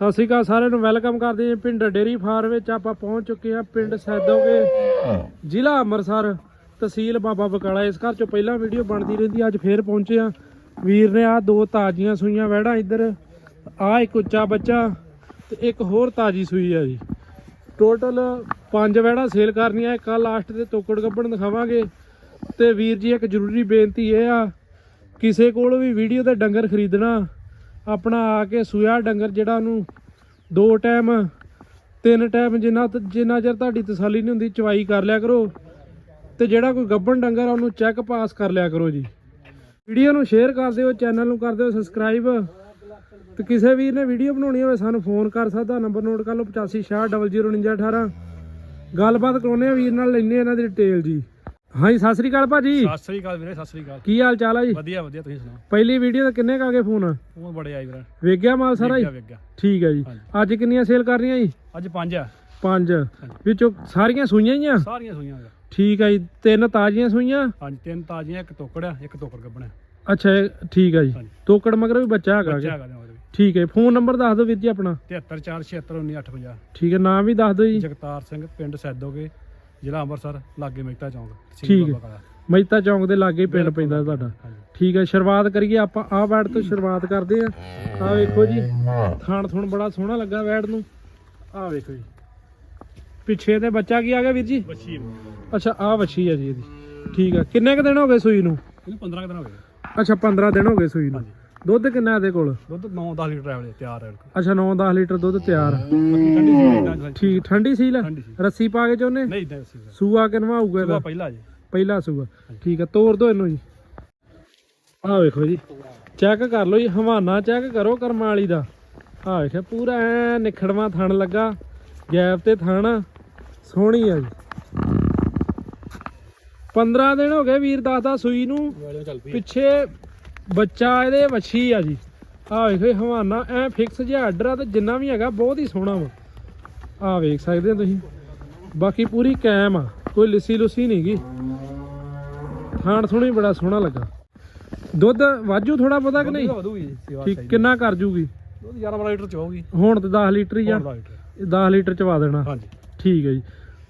ਸਤਿ ਸ਼੍ਰੀ ਅਕਾਲ ਸਾਰਿਆਂ ਨੂੰ ਵੈਲਕਮ ਕਰਦੇ ਹਾਂ ਪਿੰਡ ਡੇਰੀ ਫਾਰਮ ਵਿੱਚ। ਆਪਾਂ ਪਹੁੰਚ ਚੁੱਕੇ ਹਾਂ ਪਿੰਡ ਸੈਦੋਗੇ ਜ਼ਿਲ੍ਹਾ ਅੰਮ੍ਰਿਤਸਰ ਤਹਿਸੀਲ ਬਾਬਾ ਬਕਾਲਾ। ਇਸ ਘਰ ਚੋਂ ਪਹਿਲਾਂ ਵੀਡੀਓ ਬਣਦੀ ਰਹਿੰਦੀ ਅੱਜ ਫੇਰ ਪਹੁੰਚੇ ਆ ਵੀਰ ਨੇ ਆ ਦੋ ਤਾਜ਼ੀਆਂ ਸੂਈਆਂ ਵਹਿੜਾਂ ਇੱਧਰ ਆ ਇੱਕ ਉੱਚਾ ਬੱਚਾ ਤੇ ਇੱਕ ਹੋਰ ਤਾਜ਼ੀ ਸੂਈ ਆ ਜੀ। ਟੋਟਲ ਪੰਜ ਵਹਿੜਾਂ ਸੇਲ ਕਰਨੀਆਂ ਆ ਲਾਸਟ ਤੇ ਤੋਕੜ ਗੱਬਣ ਦਿਖਾਵਾਂਗੇ। ਤੇ ਵੀਰ ਜੀ ਇੱਕ ਜ਼ਰੂਰੀ ਬੇਨਤੀ ਇਹ ਆ ਕਿਸੇ ਕੋਲ ਵੀ ਵੀਡੀਓ ਤੇ ਡੰਗਰ ਖਰੀਦਣਾ ਆਪਣਾ ਆ ਕੇ ਸੂਇਆ ਡੰਗਰ ਜਿਹੜਾ ਉਹਨੂੰ ਦੋ ਟਾਈਮ, ਤਿੰਨ ਟਾਈਮ ਜਿੰਨਾ ਤ- ਜਿੰਨਾ ਚਿਰ ਤੁਹਾਡੀ ਤਸੱਲੀ ਨਹੀਂ ਹੁੰਦੀ ਚਵਾਈ ਕਰ ਲਿਆ ਕਰੋ ਤੇ ਜਿਹੜਾ ਕੋਈ ਗੱਬਣ ਡੰਗਰ ਉਹਨੂੰ ਚੈੱਕ ਪਾਸ ਕਰ ਲਿਆ ਕਰੋ ਜੀ। ਵੀਡੀਓ ਨੂੰ ਸ਼ੇਅਰ ਕਰ ਦਿਓ ਚੈਨਲ ਨੂੰ ਕਰ ਦਿਓ ਸਬਸਕ੍ਰਾਈਬ ਤੇ ਕਿਸੇ ਵੀਰ ਨੇ ਵੀਡੀਓ ਬਣਾਉਣੀ ਹੋਵੇ, ਸਾਨੂੰ ਫੋਨ ਕਰ ਸਕਦਾ ਨੰਬਰ ਨੋਟ ਕਰ ਲਓ 8560090918 ਗੱਲਬਾਤ ਕਰਾਉਨੇ ਆ ਵੀਰ ਨਾਲ ਲੈਣੇ ਇਹਨਾਂ ਦੀ ਡਿਟੇਲ ਜੀ। ਹਾਂਜੀ ਸਤਿ ਸ੍ਰੀ ਅਕਾਲ ਭਾਜੀ। ਸਤਿ ਸ੍ਰੀ ਅਕਾਲ ਵੀਰੇ ਸਤਿ ਸ੍ਰੀ ਅਕਾਲ। ਕੀ ਹਾਲ ਚਾਲ ਆ ਜੀ? ਵਧੀਆ ਵਧੀਆ ਤੁਸੀਂ ਸੁਣਾਓ? ਪਹਿਲੀ ਵੀਡੀਓ ਤੇ ਕਿੰਨੇ ਕਾਗੇ ਫੋਨ? ਉਹ ਬੜੇ ਆਈ ਵੀਰੇ। ਵੇਖ ਗਿਆ ਮਾਲ ਸਾਰਾ ਜੀ? ਵੇਖਿਆ। ਠੀਕ ਹੈ ਜੀ। ਅੱਜ ਕਿੰਨੀਆਂ ਸੇਲ ਕਰ ਰਹੀਆਂ ਜੀ? ਅੱਜ ਪੰਜ ਆ। ਪੰਜ। ਵਿੱਚੋਂ ਸਾਰੀਆਂ ਸੂਈਆਂ ਹੀ ਆ? ਸਾਰੀਆਂ ਸੂਈਆਂ ਵੀਰੇ ਠੀਕ ਹੈ ਜੀ। ਤਿੰਨ ਤਾਜ਼ੀਆਂ ਸੂਈਆਂ? ਹਾਂਜੀ ਤਿੰਨ ਤਾਜ਼ੀਆਂ ਇੱਕ ਤੋਕੜ ਆ ਇੱਕ ਤੋਕੜ ਗੱਬਣਾ ਅੱਛਾ ਠੀਕ ਹੈ ਜੀ। ਤੋਕੜ ਮਗਰ ਵੀ ਬੱਚਾ ਹੈਗਾ ਬੱਚਾ। ਹੈਗਾ ਠੀਕ ਹੈ ਫੋਨ ਨੰਬਰ ਦੱਸ ਦਿਓ ਵੀਰ ਜੀ ਆਪਣਾ। 7346199850 ਠੀਕ ਹੈ ਨਾਮ ਵੀ ਦੱਸ ਦਿਓ ਜੀ। ਜਗਤਾਰ ਸਿੰਘ ਪਿੰਡ ਸੈਦੋਗੇ। ਜ਼ਿਲ੍ਹਾ ਅੰਮ੍ਰਿਤਸਰ ਲਾਗੇ ਮਹਿਤਾ ਚੌਂਕ। ਠੀਕ ਹੈ। ਮਹਿਤਾ ਚੌਂਕ ਦੇ ਲਾਗੇ ਹੀ ਪਿੰਡ ਪੈਂਦਾ ਤੁਹਾਡਾ। ਠੀਕ ਹੈ ਸ਼ੁਰੂਆਤ ਕਰੀਏ ਆਪਾਂ। ਆਹ ਵੈੜ ਤੋਂ ਸ਼ੁਰੂਆਤ ਕਰਦੇ ਆ ਆਹ ਵੇਖੋ ਜੀ ਥਾਣ ਥੁਣ ਬੜਾ ਸੋਹਣਾ ਲੱਗਾ ਵੈੜ ਨੂੰ। ਆਹ ਵੇਖੋ ਜੀ। ਪਿੱਛੇ ਤੇ ਬੱਚਾ ਕੀ ਆ ਗਿਆ ਵੀਰ ਜੀ? ਬੱਚੀ ਅੱਛਾ ਆਹ ਵੱਛੀ ਆ ਜੀ ਇਹਦੀ। ਠੀਕ ਆ। ਕਿੰਨੇ ਕ ਦਿਨ ਹੋ ਗਏ ਸੂਈ ਨੂੰ? ਇਹਨੂੰ 15 ਦਿਨ ਹੋ ਗਏ। ਅੱਛਾ 15 ਦਿਨ ਹੋ ਗਏ ਸੂਈ ਨੂੰ। ਹਾਂਜੀ। ਦੁੱਧ ਕਿੰਨਾ ਇਹਦੇ ਕੋਲ? ਦੁੱਧ 9-10 ਲੀਟਰ ਆਵਲੇ ਤਿਆਰ ਹੈ ਬਿਲਕੁਲ ਅੱਛਾ 9-10 ਲੀਟਰ ਦੁੱਧ ਤਿਆਰ। ਬਾਕੀ ਠੰਡੀ ਸੀ ਇਦਾਂ ਠੀਕ ਠੰਡੀ ਸੀਲ ਠੰਡੀ ਰੱਸੀ ਪਾ ਕੇ ਚੋਨੇ? ਨਹੀਂ ਸੀ ਸੂਆ ਕਿਨਵਾ ਹੋਊਗਾ ਇਹਦਾ ਪਹਿਲਾ ਜੀ। ਪਹਿਲਾ ਸੂਆ। ਠੀਕ ਆ ਤੋੜ ਦੋ ਇਹਨੂੰ ਜੀ। ਆਹ ਵੇਖੋ ਜੀ। ਚੈੱਕ ਕਰ ਲਓ ਜੀ ਹਵਾਨਾ ਚੈੱਕ ਕਰੋ ਕਰਮਾਂ ਵਾਲੀ ਦਾ। ਆਹ ਵੇਖਿਆ ਪੂਰਾ ਐ ਨਿਖੜਵਾ ਥਣ ਲੱਗਾ। ਗੈਪ ਤੇ ਥਣ। ਸੋਹਣੀ ਆ ਜੀ। 15 ਦਿਨ ਹੋ ਗਏ ਵੀਰ ਦੱਸਦਾ ਸੂਈ ਨੂੰ। ਵਾਲਿਓ ਚੱਲ ਪਈ ਪਿੱਛੇ ਬੱਚਾ ਇਹਦੇ ਵੱਛੀ ਆ ਜੀ। ਆਹ ਵੇਖੋ ਹਵਾਨਾ ਐ ਫਿਕਸ ਜਿਹਾ ਆਰਡਰ ਆ ਤੇ ਜਿੰਨਾ ਵੀ ਹੈਗਾ ਬਹੁਤ ਹੀ ਸੋਹਣਾ ਵਾ। ਆਹ ਵੇਖ ਸਕਦੇ ਹੋ ਤੁਸੀਂ। ਬਾਕੀ ਪੂਰੀ ਕੈਮ ਆ ਕੋਈ ਲਿੱਸੀ ਲੁੱਸੀ ਨਹੀਂ ਗੀ। ਥਾਣ ਥੁਣੀ ਬੜਾ ਸੋਹਣਾ ਲੱਗਾ। ਦੁੱਧ ਵਾਜੂ ਥੋੜਾ ਪਤਾ ਕਿ ਨਹੀਂ? ਠੀਕ ਕਿੰਨਾ ਕਰ ਜੂਗੀ? ਦੁੱਧ 11 12 ਲੀਟਰ ਚ ਹੋਊਗੀ। ਹੁਣ ਤੇ 10 ਲੀਟਰ ਹੀ ਆ। 12 ਲੀਟਰ। 10 ਲੀਟਰ ਚਵਾ ਦੇਣਾ। ਹਾਂਜੀ। ਠੀਕ ਹੈ ਜੀ।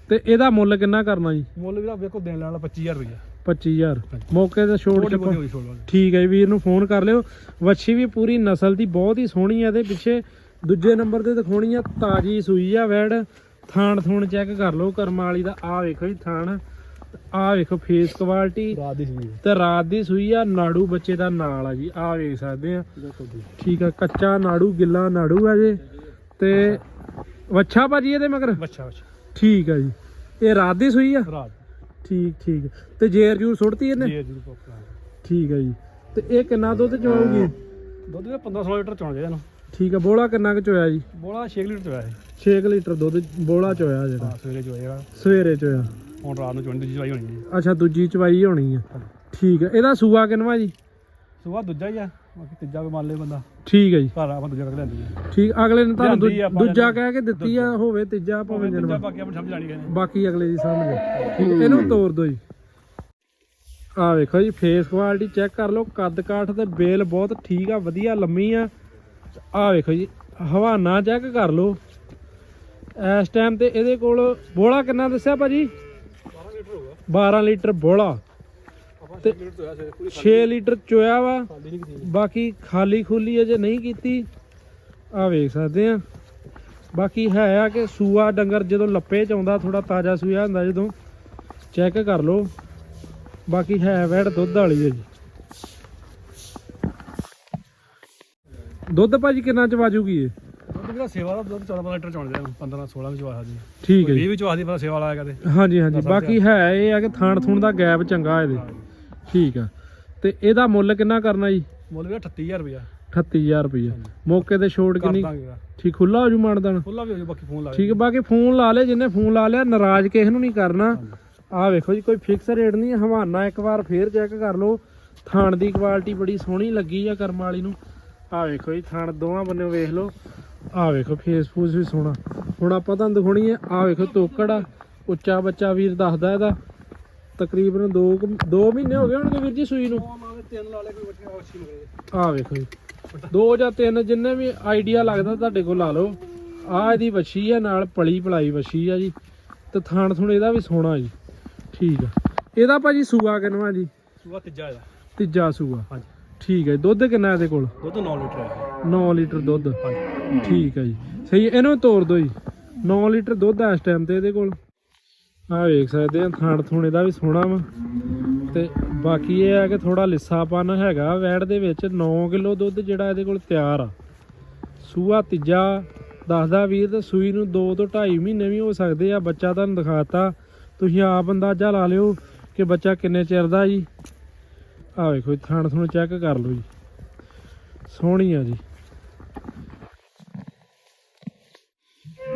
ਤੇ ਇਹਦਾ ਮੁੱਲ ਕਿੰਨਾ ਕਰਨਾ ਜੀ? ਮੁੱਲ ਵੀ ਵੇਖੋ ਦੇਣ ਵਾਲਾ 25000 ਰੁਪਇਆ 25000 ਮੌਕੇ ਤੇ ਛੋਟ ਹੋਈ ਛੋੜ ਵਾਲੀ। ਠੀਕ ਹੈ ਜੀ, ਵੀਰ ਨੂੰ ਫੋਨ ਕਰ ਲਿਓ। ਵੱਛੀ ਵੀ ਪੂਰੀ ਨਸਲ ਦੀ ਬਹੁਤ ਹੀ ਸੋਹਣੀ ਆ ਇਹਦੇ ਪਿੱਛੇ ਦੂਜੇ ਨੰਬਰ ਤੇ ਦਿਖਾਉਣੀ ਆ ਤਾਜੀ ਸੂਈ ਆ ਵੈੜ। ਥਾਣ ਥੂਣ ਚੈੱਕ ਕਰ ਲਓ ਕਰਮਾਂ ਵਾਲੀ ਦਾ। ਆ ਵੇਖੋ ਜੀ ਥਾਣ। ਆ ਵੇਖੋ ਫੇਸ ਕੁਆਲਿਟੀ ਰਾਤ ਦੀ ਸੀ ਤੇ ਰਾਤ ਦੀ ਸੂਈ ਆ ਨਾੜੂ ਬੱਚੇ ਦਾ ਨਾਲ ਆ ਜੀ। ਆ ਵੇਖ ਸਕਦੇ ਆ। ਠੀਕ ਆ ਕੱਚਾ ਨਾੜੂ ਗਿੱਲਾ ਨਾੜੂ ਆ ਜੇ। ਤੇ ਵੱਛਾ ਭਾਜੀ ਇਹਦੇ ਮਗਰ? ਬੱਚਾ ਬੱਚਾ ਠੀਕ ਆ ਜੀ। ਇਹ ਰਾਤ ਦੀ ਸੂਈ ਆ? ਰਾਤ ਠੀਕ ਠੀਕ। ਤੇ ਜੇਰ ਜੂਰ ਸੁੱਟਤੀ ਇਹਨੇ? ਜੀ ਜੀ ਪੋਕਾ ਠੀਕ ਆ ਜੀ। ਤੇ ਇਹ ਕਿੰਨਾ ਦੁੱਧ ਚਵਾਉਗੀ ਦੁੱਧ ਵੀ 1500 ਲੀਟਰ ਚੋਣ ਗਿਆ ਇਹਨੂੰ। ਠੀਕ ਆ ਬੋਲਾ ਕਿੰਨਾ ਕੁ ਚੋਇਆ ਜੀ? ਬੋਲਾ 6 ਲੀਟਰ ਚੋਇਆ ਹੈ 6 ਲੀਟਰ ਦੁੱਧ ਬੋਲਾ ਚੋਇਆ ਜਿਹੜਾ। ਹਾਂ ਸਵੇਰੇ ਚੋਏਗਾ ਸਵੇਰੇ ਚੋਇਆ। ਹੁਣ ਰਾਤ ਨੂੰ ਚੋਣ ਦੀ ਚਵਾਈ ਹੋਣੀ ਹੈ। ਅੱਛਾ ਦੂਜੀ ਚਵਾਈ ਹੋਣੀ ਆ ਠੀਕ ਆ ਇਹਦਾ ਸੂਆ ਕਿਨਵਾ ਜੀ? ਸੁਬਾ ਦੂਜਾ ਹੀ ਆ। ਬਾਕੀ ਤੀਜਾ ਵੀ ਮੰਨ ਲੇ ਬੰਦਾ। ਠੀਕ ਆ ਜੀ। ਘਰ ਆਪਾਂ ਦੂਜਾ ਕੱਢ ਲੈਂਦੀ ਹੈ ਠੀਕ ਅਗਲੇ ਨੇ ਤੁਹਾਨੂੰ ਲਿਆਂਦੀ ਦੂ- ਆਪਾਂ ਦੂਜਾ ਲਿਆਂਦੀ। ਕਹਿ ਕੇ ਦਿੱਤੀ ਆ ਹੋਵੇ ਤੀਜਾ ਭਾਵੇਂ ਭਾਵੇਂ ਤੀਜਾ ਜਨਮ ਬਾਕੀ ਆਪਾਂ ਸਮਝ ਜਾਣੀ ਕਹਿੰਦੇ ਬਾਕੀ ਅਗਲੇ ਦੀ ਸਮਝ ਆ। ਠੀਕ ਇਹਨੂੰ ਤੋੜ ਦਿਓ ਜੀ। ਆ ਵੇਖੋ ਜੀ ਫੇਸ ਕੁਆਲਿਟੀ ਚੈੱਕ ਕਰ ਲਓ। ਕੱਦ ਕਾਠ ਤੇ ਬੇਲ ਬਹੁਤ ਠੀਕ ਆ ਵਧੀਆ ਲੰਮੀ ਆ। ਆ ਵੇਖੋ ਜੀ ਹਵਾਨਾ ਚੈੱਕ ਕਰ ਲਓ। ਇਸ ਟਾਈਮ ਤੇ ਇਹਦੇ ਕੋਲ ਬੋਲਾ ਕਿੰਨਾ ਦੱਸਿਆ ਭਾਜੀ? 12 ਲੀਟਰ ਹੋਊਗਾ। 12 ਲੀਟਰ ਬੋਲਾ ਤੇ- 6 ਲੀਟਰ ਚੋਇਆ ਸਵੇਰੇ ਪੂਰੀ 6 ਲੀਟਰ ਚੋਇਆ ਵਾ। ਬਾਕੀ ਖਾਲੀ ਖੁੱਲੀ ਅਜੇ ਨਹੀਂ ਕੀਤੀ। ਆ ਵੇਖ ਸਕਦੇ ਆ। ਬਾਕੀ ਹੈ ਆ ਕਿ ਸੂਆ ਡੰਗਰ ਜਦੋਂ ਲੱਪੇ ਚ ਆਉਂਦਾ ਥੋੜਾ ਤਾਜ਼ਾ ਸੂਆ ਹੁੰਦਾ ਜਦੋਂ ਚੈੱਕ ਕਰ ਲਓ। ਬਾਕੀ ਹੈ ਵੈੜ ਦੁੱਧ ਵਾਲੀ ਹੈ ਜੀ। ਦੁੱਧ ਭਾਜੀ ਕਿੰਨਾ ਚ ਵਾਜੂਗੀ ਇਹ? ਦੁੱਧ ਵੀ ਤਾਂ ਸੇਵਾ ਦਾ ਦੁੱਧ 14 15 ਲੀਟਰ ਚੋਣ ਗਿਆ 15 16 ਵੀ ਚੋਇਆ ਜੀ ਠੀਕ ਹੈ 20 ਜੀ। ਵੀ ਚੋਆ ਦੀ ਪਤਾ ਸੇਵਾ ਵਾਲਾ ਕਦੇ ਹਾਂਜੀ ਹਾਂਜੀ। ਬਾਕੀ ਹੈ ਇਹ ਆ ਕਿ ਥਾਣ ਥੂਣ ਦਾ ਗੈਪ ਚੰਗਾ ਇਹਦੇ। ਠੀਕ ਆ। ਤੇ ਇਹਦਾ ਮੁੱਲ ਕਿੰਨਾ ਕਰਨਾ ਜੀ? ਮੁੱਲ ਵੀ 38000 ਰੁਪਇਆ। 38000 ਰੁਪਏ ਮੌਕੇ ਤੇ ਛੋੜ ਕਿੰਨੀ? ਠੀਕ ਖੁੱਲਾ ਹੋ ਜੂ ਮਾਨਦਾਨ? ਖੁੱਲਾ ਵੀ ਹੋ ਜਾ ਬਾਕੀ ਫੋਨ ਲਾ ਠੀਕ ਬਾਕੀ ਫੋਨ ਲਾ ਲਿਆ ਜਿੰਨੇ ਫੋਨ ਲਾ ਲਿਆ ਨਾਰਾਜ਼ ਕਿਸੇ ਨੂੰ ਨਹੀਂ ਕਰਨਾ। ਆਹ ਵੇਖੋ ਜੀ ਕੋਈ ਫਿਕਸ ਰੇਟ ਨਹੀਂ ਹਵਾਨਾ ਇੱਕ ਵਾਰ ਫੇਰ ਚੈੱਕ ਕਰ ਲਓ। ਥਾਣ ਦੀ ਕੁਆਲਿਟੀ ਬੜੀ ਸੋਹਣੀ ਲੱਗੀ ਆ ਕਰਮ ਵਾਲੀ ਨੂੰ। ਆਹ ਵੇਖੋ ਜੀ ਥਾਣ ਦੋਵਾਂ ਬੰਨੇ ਵੇਖ ਲਓ। ਆਹ ਵੇਖੋ ਫੇਸ ਫੂਸ ਵੀ ਸੋਹਣਾ। ਹੁਣ ਆਪਾਂ ਤੁਹਾਨੂੰ ਦਿਖਾਉਣੀ ਹੈ ਆਹ ਵੇਖੋ ਤੋਕੜ ਆ। ਉੱਚਾ ਬੱਚਾ ਵੀਰ ਦੱਸਦਾ ਇਹਦਾ। ਤਕਰੀਬਨ 2 2 ਮਹੀਨੇ ਹੋ ਗਏ ਹੋਣਗੇ ਵੀਰ ਜੀ ਸੂਈ ਨੂੰ। ਆਹ ਵੇਖੋ ਜੀ। ਦੋ ਜਾਂ ਤਿੰਨ ਜਿੰਨੇ ਵੀ ਆਈਡੀਆ ਲੱਗਦਾ ਤੁਹਾਡੇ ਕੋਲ ਲਾ ਲਓ। ਆ ਇਹਦੀ ਵੱਛੀ ਆ ਨਾਲ ਪਲੀ ਪਲਾਈ ਵੱਛੀ ਆ ਜੀ। ਤੇ ਥਾਣ ਥੁਣ ਇਹਦਾ ਵੀ ਸੋਹਣਾ ਜੀ। ਠੀਕ ਆ। ਇਹਦਾ ਭਾਜੀ ਸੂਆ ਕਿੰਨਵਾ ਜੀ? ਸੂਆ ਤੀਜਾ ਆ ਤੀਜਾ ਸੂਆ। ਹਾਂਜੀ। ਠੀਕ ਹੈ। ਦੁੱਧ ਕਿੰਨਾ ਇਹਦੇ ਕੋਲ? ਦੁੱਧ 9 ਲੀਟਰ ਹੈ। 9 ਲੀਟਰ ਦੁੱਧ। ਹਾਂਜੀ। ਠੀਕ ਹੈ ਜੀ। ਸਹੀ ਇਹਨੂੰ ਤੋੜ ਦਿਓ ਜੀ। 9 ਲੀਟਰ ਦੁੱਧ ਆ ਇਸ ਟਾਈਮ ਤੇ ਇਹਦੇ ਕੋਲ। ਆ ਵੇਖ ਸਕਦੇ ਆ ਥਾਣ ਥੂਣੇ ਦਾ ਵੀ ਸੋਹਣਾ ਵਾ। ਤੇ ਬਾਕੀ ਇਹ ਆ ਕਿ ਥੋੜਾ ਲਿੱਸਾਪਨ ਹੈਗਾ, ਵੈੜ ਦੇ ਵਿੱਚ 9 ਕਿਲੋ ਦੁੱਧ ਜਿਹੜਾ ਇਹਦੇ ਕੋਲ ਤਿਆਰ ਆ। ਸੂਆ ਤੀਜਾ ਦੱਸਦਾ ਵੀਰ ਤੇ ਸੂਈ ਨੂੰ 2 ਤੋਂ 2.5 ਮਹੀਨੇ ਵੀ ਹੋ ਸਕਦੇ ਆ। ਬੱਚਾ ਤੁਹਾਨੂੰ ਦਿਖਾਤਾ। ਤੁਸੀਂ ਆਪ ਅੰਦਾਜ਼ਾ ਲਾ ਲਿਓ ਕਿ ਬੱਚਾ ਕਿੰਨੇ ਚਿਰ ਦਾ ਜੀ। ਆ ਵੇਖੋ ਥਾਣ ਥੂਣ ਚੈੱਕ ਕਰ ਲਓ ਜੀ। ਸੋਹਣੀ ਆ ਜੀ।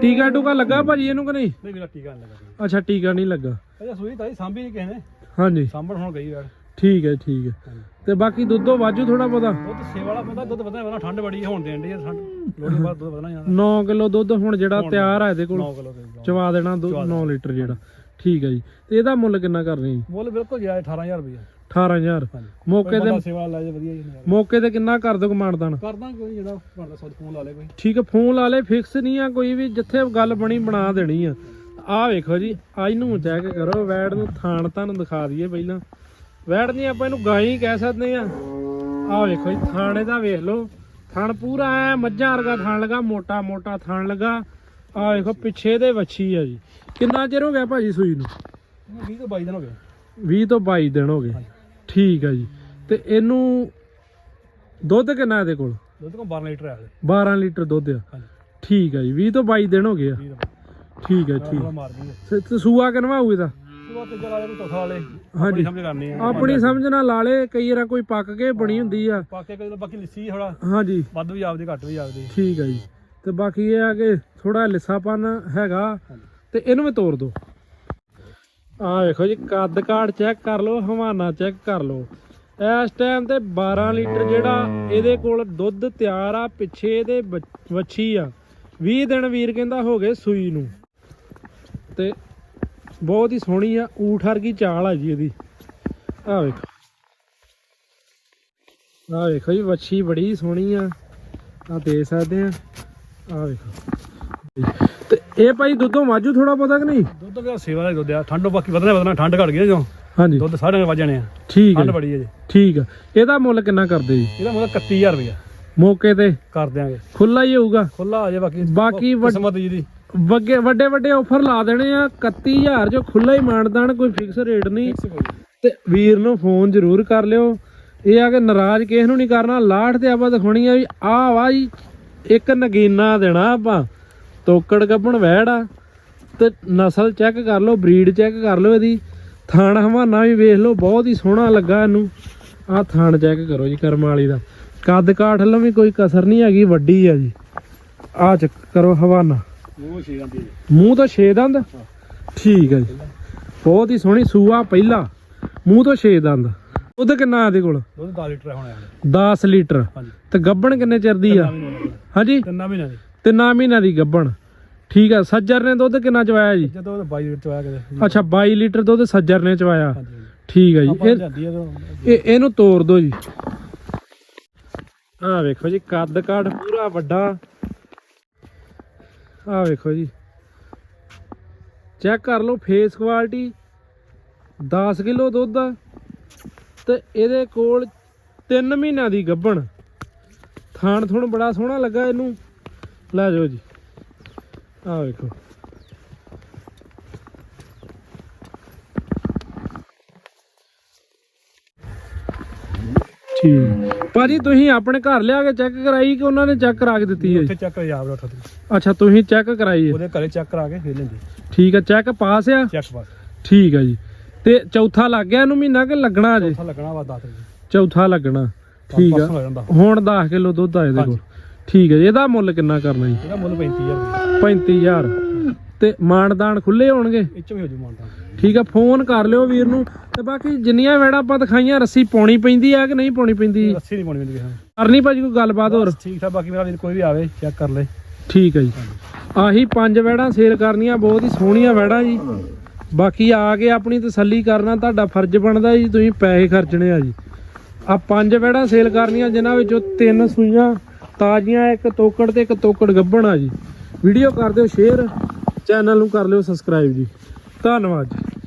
ਟੀਕਾ ਟੂਕਾ ਲੱਗਾ ਭਾਜੀ ਇਹਨੂੰ ਕਿ ਨਹੀਂ? ਨਹੀਂ ਮੇਰਾ ਟੀਕਾ ਨਹੀਂ ਲੱਗਾ। ਅੱਛਾ ਟੀਕਾ ਨਹੀਂ ਲੱਗਾ। ਅਜਾ ਸੂਈ ਤਾਂ ਸਾਂਭੀ ਨਹੀਂ ਕਿਸੇ ਨੇ। ਹਾਂਜੀ। ਸਾਂਭਣ ਹੁਣ ਗਈ ਯਾਰ। ਠੀਕ ਹੈ ਠੀਕ ਹੈ। ਤੇ ਬਾਕੀ ਦੁੱਧੋਂ ਵਾਜੂ ਥੋੜਾ ਬਹੁਤਾ? ਦੁੱਧ ਸੇਵਾ ਵਾਲਾ ਬੰਦਾ ਦੁੱਧ ਵਧਣਾ ਵਧਣਾ ਠੰਡ ਬੜੀ ਹੁਣ ਦੇਣ ਦੀ ਠੰਡ। ਲੋੜੀ ਬਾਅਦ ਦੁੱਧ ਵਧਣਾ ਜਾਣਾ 9 ਕਿਲੋ ਦੁੱਧ ਹੁਣ ਜਿਹੜਾ ਤਿਆਰ ਆ ਇਹਦੇ ਕੋਲ। 9 ਕਿਲੋ ਦੇ ਚਵਾ ਦੇਣਾ ਦੁੱਧ ਚਵਾ 9 ਲੀਟਰ ਜਿਹੜਾ। ਠੀਕ ਹੈ ਜੀ। ਤੇ ਇਹਦਾ ਮੁੱਲ ਕਿੰਨਾ ਕਰਨੀ ਜੀ? ਮੁੱਲ ਬਿਲਕੁਲ ਗਿਆ 18000 ਰੁਪਏ 18000 ਹਾਂਜੀ। ਮੌਕੇ ਤੇ ਬੰਦਾ ਸੇਵਾ ਲੈ ਜਾ ਵਧੀਆ ਜੀ ਨਜ਼ਾਰਾ। ਮੌਕੇ ਤੇ ਕਿੰਨਾ ਕਰ ਦੋ ਮਾਨਦਾਨ ਕਰਦਾ ਕੋਈ ਜਿਹੜਾ ਬਣਦਾ ਸੌ ਫੋਨ ਲਾ ਲੇ ਕੋਈ। ਠੀਕ ਹੈ ਫੋਨ ਲਾ ਲੈ ਫਿਕਸ ਨਹੀਂ ਆ ਕੋਈ ਵੀ ਜਿੱਥੇ ਗੱਲ ਬਣੀ ਬਣਾ ਦੇਣੀ ਆ। ਆਹ ਵੇਖੋ ਜੀ ਅੱਜ ਨੂੰ ਚੈੱਕ ਕਰੋ ਵੈੜ ਨੂੰ ਥਾਣ ਤੁਹਾਨੂੰ ਦਿਖਾ ਦਈਏ ਪਹਿਲਾਂ। ਵੈੜ ਨਹੀਂ ਆਪਾਂ ਇਹਨੂੰ ਗਾਂ ਹੀ ਕਹਿ ਸਕਦੇ ਆ। ਆਹ ਵੇਖੋ ਜੀ ਥਾਣੇ ਦਾ ਵੇਖ ਲਓ। ਥਣ ਪੂਰਾ ਐ ਮੱਝਾਂ ਵਰਗਾ ਥਣ ਲਗਾ ਮੋਟਾ ਮੋਟਾ ਥਣ ਲਗਾ। ਆਹ ਵੇਖੋ ਪਿੱਛੇ ਦੇ ਵੱਛੀ ਆ ਜੀ। ਕਿੰਨਾ ਚਿਰ ਹੋ ਗਿਆ ਭਾਜੀ ਸੂਈ ਨੂੰ? 20 ਤੋਂ 22 ਦਿਨ ਹੋ ਗਏ। 20 ਤੋਂ 22 ਦਿਨ ਹੋ ਗਏ। ਠੀਕ ਆ ਜੀ। ਤੇ ਇਹਨੂੰ ਦੁੱਧ ਕਿੰਨਾ ਇਹਦੇ ਕੋਲ? ਦੁੱਧ ਕੋ 12 ਲੀਟਰ ਆ ਹਲੇ 12 ਲੀਟਰ ਦੁੱਧ ਆ। ਹਾਂਜੀ। ਠੀਕ ਆ ਜੀ 20 ਤੋਂ 22 ਦਿਨ ਹੋ ਗਏ ਆ। 20 ਦਾ ਠੀਕ ਹੈ ਠੀਕ। ਤੇ- ਸੂਆ ਕਿਨਵਾ ਹੋਊ ਇਹਦਾ? ਹਾਂਜੀ। ਆਪਣੀ ਸਮਝ ਨਾਲ ਲਾ ਲੇ ਕਈ ਵਾਰ ਕੋਈ ਪੱਕ ਕੇ ਬਣੀ ਹੁੰਦੀ ਆ। ਪਾਕੇ ਕੋਈ ਬਾਕੀ ਲਿੱਸੀ ਥੋੜਾ ਹਾਂਜੀ। ਵੱਧ ਵੀ ਆਪਦੀ ਘੱਟ ਵੀ ਆਪਦੀ। ਠੀਕ ਹੈ ਜੀ। ਤੇ ਬਾਕੀ ਇਹ ਆ ਕਿ ਥੋੜਾ ਲਿੱਸਾਪਨ ਹੈਗਾ। ਤੇ ਇਹਨੂੰ ਵੀ ਤੋੜ ਦੋ। ਆ ਵੇਖੋ ਜੀ, ਕੱਦ ਕਾਠ ਚੈੱਕ ਕਰ ਲਓ, ਹਵਾਨਾ ਚੈੱਕ ਕਰ ਲਓ। ਇਸ ਟਾਈਮ ਤੇ 12 ਲੀਟਰ ਜਿਹੜਾ ਇਹਦੇ ਕੋਲ ਦੁੱਧ ਤਿਆਰ ਆ, ਪਿੱਛੇ ਇਹਦੇ ਵੱਛੀ ਆ। 20 ਦਿਨ ਵੀਰ ਕਹਿੰਦਾ ਹੋ ਗਏ ਸੂਈ ਨੂੰ। ਤੇ ਬਹੁਤ ਹੀ ਸੋਹਣੀ ਆ, ਊਠ ਵਰਗੀ ਚਾਲ ਆ ਜੀ ਇਹਦੀ। ਆ ਵੇਖੋ। ਆ ਵੇਖੋ ਜੀ, ਵੱਛੀ ਬੜੀ ਸੋਹਣੀ ਆ। ਆ ਦੇ ਸਕਦੇ ਆ। ਆ ਵੇਖੋ। ਇਹ ਭਾਈ ਦੁੱਧੋਂ ਵਾਜੂ ਥੋੜਾ ਬਹੁਤਾ ਕਿ ਨਹੀਂ? ਦੁੱਧ ਦਾ ਸੇਵਾ ਦਾ ਦੁੱਧ ਆ? ਠੰਡ ਬਾਕੀ ਵਧਣਾ ਵਧਣਾ ਠੰਡ ਘਟ ਗਈ ਜੋ ਹਾਂਜੀ। ਦੁੱਧ ਸਾਰੇ ਵੱਜ ਜਾਣੇ ਆ। ਠੀਕ ਹੈ ਠੰਡ ਬੜੀ ਹੈ ਜੀ। ਠੀਕ ਆ। ਇਹਦਾ ਮੁੱਲ ਕਿੰਨਾ ਕਰਦੇ ਜੀ? ਇਹਦਾ ਮੁੱਲ 31000 ਰੁਪਇਆ। ਮੌਕੇ ਤੇ? ਕਰ ਦਿਆਂਗੇ। ਖੁੱਲਾ ਹੀ ਹੋਊਗਾ। ਖੁੱਲਾ ਆ ਜੇ ਬਾਕੀ ਬਾਕੀ ਕਿਸਮਤ ਜੀ ਦੀ। ਵੱਗੇ ਵੱਡੇ ਵੱਡੇ ਆਫਰ ਲਾ ਦੇਣੇ ਆ। 31000 ਜੋ ਖੁੱਲਾ ਹੀ ਮਾਨਦਾਨ ਕੋਈ ਫਿਕਸ ਰੇਟ ਨਹੀਂ। ਤੇ ਵੀਰ ਨੂੰ ਫੋਨ ਜ਼ਰੂਰ ਕਰ ਲਿਓ। ਇਹ ਆ ਕਿ ਨਾਰਾਜ਼ ਕਿਸ ਨੂੰ ਨਹੀਂ ਕਰਨਾ। ਲਾਠ ਤੇ ਆਪਾਂ ਦਿਖਾਉਣੀ ਆ ਵੀ ਆ ਵਾ ਜੀ। ਇੱਕ ਨਗੀਨਾ ਦੇਣਾ ਆਪਾਂ। ਤੋਕੜ ਗੱਭਣ ਵਹਿੜ ਆ। ਤੇ ਨਸਲ ਚੈੱਕ ਕਰ ਲਓ ਬਰੀਡ ਚੈੱਕ ਕਰ ਲਓ ਇਹਦੀ। ਥਾਣ ਹਵਾਨਾ ਵੀ ਵੇਖ ਲਓ ਬਹੁਤ ਹੀ ਸੋਹਣਾ ਲੱਗਾ ਇਹਨੂੰ। ਆਹ ਥਾਣ ਚੈੱਕ ਕਰੋ ਜੀ ਕਰਮ ਵਾਲੀ ਦਾ। ਕੱਦ ਕਾਠ ਵੱਲੋਂ ਵੀ ਕੋਈ ਕਸਰ ਨਹੀਂ ਹੈਗੀ ਵੱਡੀ ਆ ਜੀ। ਆਹ ਚੈੱਕ ਕਰੋ ਹਵਾਨਾ। ਮੂੰਹ ਛੇ ਮੂੰਹ ਤੋਂ ਛੇ ਦੰਦ? ਠੀਕ ਹੈ ਜੀ। ਬਹੁਤ ਹੀ ਸੋਹਣੀ ਸੂਆ ਪਹਿਲਾ। ਮੂੰਹ ਤੋਂ ਛੇ ਦੰਦ। ਉਹਦਾ ਕਿੰਨਾ ਇਹਦੇ ਕੋਲ? ਦੁੱਧ 10 ਲੀਟਰ ਹੋਣਾ ਹੈ 10 ਲੀਟਰ। ਤੇ ਗੱਬਣ ਕਿੰਨੇ ਚਿਰ ਦੀ ਆ? ਹਾਂਜੀ। ਤਿੰਨਾਂ ਮਹੀਨਿਆਂ ਦੀ। ਤਿੰਨਾਂ ਮਹੀਨਿਆਂ ਦੀ ਗੱਬਣ ਠੀਕ ਆ ਸੱਜਰ ਨੇ ਦੁੱਧ ਕਿੰਨਾ ਚਵਾਇਆ ਜੀ? ਜਦੋਂ ਉਹ 22 ਲੀਟਰ ਚ ਆਇਆ ਕਿਤੇ। ਅੱਛਾ 22 ਲੀਟਰ ਦੁੱਧ ਸੱਜਰ ਨੇ ਚਵਾਇਆ। ਠੀਕ ਹੈ ਜੀ। ਇਹ ਆ ਇਹਨੂੰ ਤੋੜ ਦਿਓ ਜੀ। ਆਹ ਵੇਖੋ ਜੀ ਕੱਦ ਕਾਠ ਪੂਰਾ ਵੱਡਾ। ਆਹ ਵੇਖੋ ਜੀ। ਚੈੱਕ ਕਰ ਲਓ ਫੇਸ ਕੁਆਲਿਟੀ 10 ਕਿਲੋ ਦੁੱਧ ਆ ਤੇ ਇਹਦੇ ਕੋਲ 3 ਮਹੀਨਿਆਂ ਦੀ ਗੱਭਣ। ਥਾਣ ਥੁਣ ਬੜਾ ਸੋਹਣਾ ਲੱਗਾ ਇਹਨੂੰ। ਲੈ ਜਾਓ ਜੀ। ਆਹ ਵੇਖੋ। ਠੀਕ ਭਾਜੀ ਤੁਸੀਂ ਆਪਣੇ ਘਰ ਲਿਆ ਕੇ ਚੈੱਕ ਕਰਾਈ ਕਿ ਉਹਨਾਂ ਨੇ ਚੈੱਕ ਕਰਾ ਕੇ ਦਿੱਤੀ ਹੈ ਜੀ? ਉੱਥੇ ਚੱਕ ਯਾਦ ਰੱਖ ਤੂੰ ਅੱਛਾ ਤੁਸੀਂ ਚੈੱਕ ਕਰਾਈ ਹੈ। ਉਹਦੇ ਘਰੇ ਚੈੱਕ ਕਰਾ ਕੇ ਫਿਰ ਲੈਂਦੀ। ਠੀਕ ਹੈ ਚੈੱਕ ਪਾਸ ਆ? ਚੈੱਕ ਪਾਸ ਠੀਕ ਹੈ ਜੀ। ਤੇ ਚੌਥਾ ਲੱਗ ਗਿਆ ਇਹਨੂੰ ਮਹੀਨਾ ਕਿ ਲੱਗਣਾ ਅਜੇ ਉੱਥਾ ਲੱਗਣਾ ਵਾ 10 ਰੁਪਏ ਚੌਥਾ ਲੱਗਣਾ। ਠੀਕ ਆ। ਹੋ ਜਾਂਦਾ। ਹੁਣ 10 ਕਿਲੋ ਦੁੱਧ ਆ ਇਹਦੇ ਕੋਲ। ਠੀਕ ਹੈ ਜੀ ਇਹਦਾ ਮੁੱਲ ਕਿੰਨਾ ਕਰਨਾ ਜੀ? ਇਹਦਾ ਮੁੱਲ 35000 ਰੁਪਏ 35000 ਤੇ ਮਾਨਦਾਨ ਖੁੱਲੇ ਹੋਣਗੇ? ਇਹ ਚ ਵੀ ਹੋ ਜੂ ਮਾਨਤਾ ਠੀਕ ਆ ਫੋਨ ਕਰ ਲਿਓ ਵੀਰ ਨੂੰ। ਤੇ ਬਾਕੀ ਜਿੰਨੀਆਂ ਵੇੜਾ ਆਪਾਂ ਦਿਖਾਈਆਂ ਰੱਸੀ ਪਾਉਣੀ ਪੈਂਦੀ ਆ ਕਿ ਨਹੀਂ ਪਾਉਣੀ ਪੈਂਦੀ? ਰੱਸੀ ਨਹੀਂ ਪਾਉਣੀ ਪੈਂਦੀ ਕਿਸੇ ਕਰਨੀ ਭਾਜੀ ਕੋਈ ਗੱਲਬਾਤ ਹੋਰ? ਠੀਕ ਠਾਕ ਬਾਕੀ ਮੇਰਾ ਵੀਰ ਕੋਈ ਵੀ ਆਵੇ ਚੈੱਕ ਕਰ ਲੈ। ਠੀਕ ਹੈ ਜੀ। ਆਹੀ ਪੰਜ ਵੈੜਾਂ ਸੇਲ ਕਰਨੀਆਂ ਬਹੁਤ ਹੀ ਸੋਹਣੀਆਂ ਵੈੜਾਂ ਜੀ। ਬਾਕੀ ਆ ਕੇ ਆਪਣੀ ਤਸੱਲੀ ਕਰਨਾ ਤੁਹਾਡਾ ਫਰਜ਼ ਬਣਦਾ ਜੀ ਤੁਸੀਂ ਪੈਸੇ ਖਰਚਣੇ ਆ ਜੀ। ਆ ਪੰਜ ਵੈੜਾਂ ਸੇਲ ਕਰਨੀਆਂ ਜਿਨ੍ਹਾਂ ਵਿੱਚੋਂ ਤਿੰਨ ਸੂਈਆਂ ਤਾਜ਼ੀਆਂ ਇੱਕ ਤੋਕੜ ਤੇ ਇੱਕ ਤੋਕੜ ਗੱਭਣ ਆ ਜੀ। ਵੀਡੀਓ ਕਰ ਦਿਓ ਸ਼ੇਅਰ ਚੈਨਲ ਨੂੰ ਕਰ ਲਿਓ ਸਬਸਕ੍ਰਾਈਬ ਜੀ। ਧੰਨਵਾਦ ਜੀ।